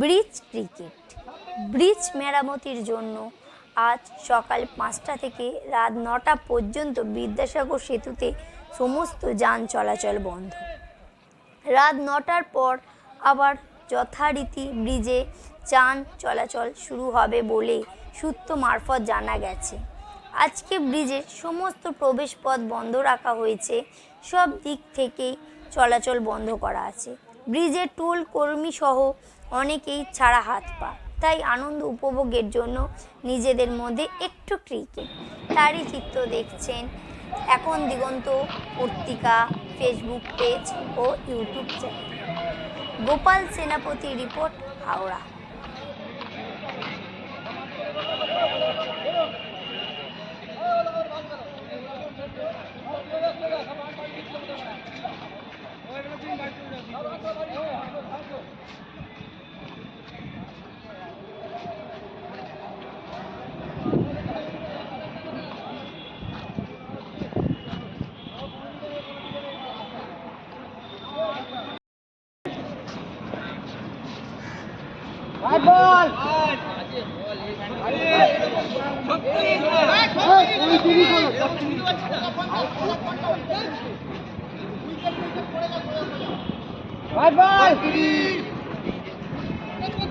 Bridge cricket. Bridge মেরামতির জন্য আজ সকাল পাঁচটা থেকে রাত নটা পর্যন্ত বিদ্যাসাগর সেতুতে সমস্ত যান চলাচল বন্ধ। রাত নটার পর আবার যথারীতি ব্রিজে যান চলাচল শুরু হবে বলে সূত্র মারফত জানা গেছে। আজকে ব্রিজের সমস্ত প্রবেশপথ বন্ধ রাখা হয়েছে। সব দিক থেকেই চলাচল বন্ধ করা আছে। ব্রিজের টোল কর্মী সহ অনেকেই ছাড়া হাত পা। তাই আনন্দ উপভোগের জন্য নিজেদের মধ্যে একটু ক্রিকেট তারই চিত্র দেখছেন এখন দিগন্ত পত্রিকা ফেসবুক পেজ ও YouTube channel Gopal Senapati report Howrah. Vai, vai! Vai, vai!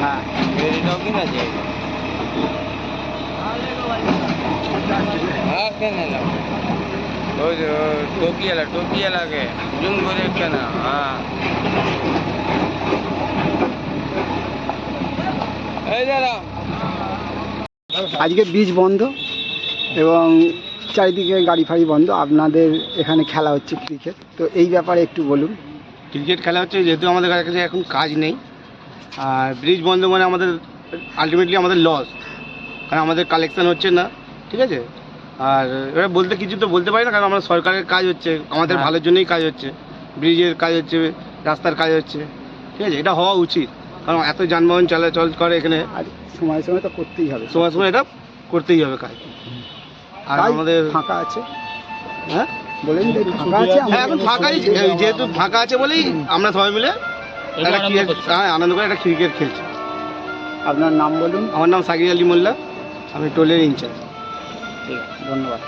হ্যাঁ হ্যাঁ ওই যে টোকিয়ালা টোকিয়ালাকে জুম করে কেন হ্যাঁ। এই দাঁড়া আজকে বীজ বন্ধ এবং চারিদিকে গাড়ি ফাড়ি বন্ধ। আপনাদের এখানে খেলা হচ্ছে ক্রিকেট তো এই ব্যাপারে একটু বলুন। ক্রিকেট খেলা হচ্ছে যেহেতু আমাদের কাছে এখন কাজ নেই আর ব্রিজ বন্ধ মানে আমাদের আলটিমেটলি আমাদের লস কারণ আমাদের কালেকশান হচ্ছে না ঠিক আছে? আর এবার বলতে কিছু তো বলতে পারি না কারণ আমরা সরকারের কাজ হচ্ছে আমাদের হ্যাঁ। ভালোর জন্যই কাজ হচ্ছে ব্রিজের কাজ হচ্ছে রাস্তার কাজ হচ্ছে ঠিক আছে? এটা হওয়া উচিত কারণ এত যানবাহন চলাচল করে এখানে। আর সময় সময় তো করতেই হবে। সময় সময় এটা করতেই হবে কাজ। আর আমাদের ফাঁকা আছে? হ্যাঁ? বলেন যে ফাঁকা আছে হ্যাঁ এখন ফাঁকাই যেহেতু ফাঁকা আছে বলেই আমরা সবাই মিলে একটা ক্রিকেট হ্যাঁ আনন্দ করে একটা ক্রিকেট খেলছি। আপনার নাম বলুন। আমার নাম সাকির আলী মোল্লা আমি টোলের ইনচার্জ ঠিক আছে। ধন্যবাদ।